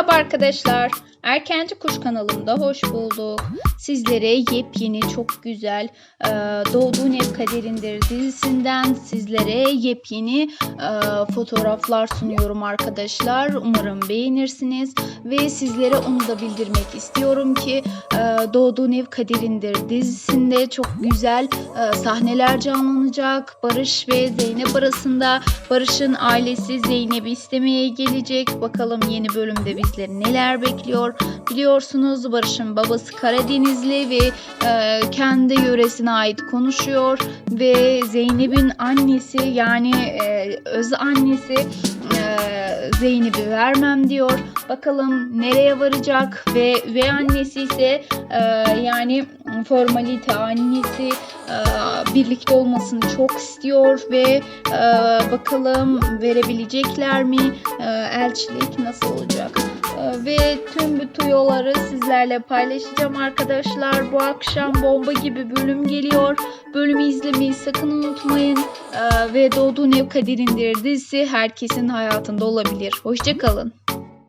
Merhaba arkadaşlar. Erkenci Kuş kanalımda hoş bulduk. Sizlere yepyeni çok güzel e, Doğduğun Ev Kaderindir dizisinden sizlere yepyeni e, fotoğraflar sunuyorum arkadaşlar. Umarım beğenirsiniz ve sizlere onu da bildirmek istiyorum ki e, Doğduğun Ev Kaderindir dizisinde çok güzel e, sahneler canlanacak. Barış ve Zeynep arasında Barış'ın ailesi Zeynep'i istemeye gelecek. Bakalım yeni bölümde bizleri neler bekliyor. Biliyorsunuz Barış'ın babası Karadenizli ve e, kendi yöresine ait konuşuyor ve Zeynep'in annesi yani e, öz annesi Zeynep'i vermem diyor. Bakalım nereye varacak ve ve annesi ise e, yani formalite annesi e, birlikte olmasını çok istiyor ve e, bakalım verebilecekler mi? E, elçilik nasıl olacak? E, ve tüm bu tüyoları sizlerle paylaşacağım arkadaşlar. Bu akşam bomba gibi bölüm geliyor. Bölümü izlemeyi sakın unutmayın. E, ve Doğduğun Ev Kaderindir dizisi herkesin hayatında olabilir. Hoşçakalın.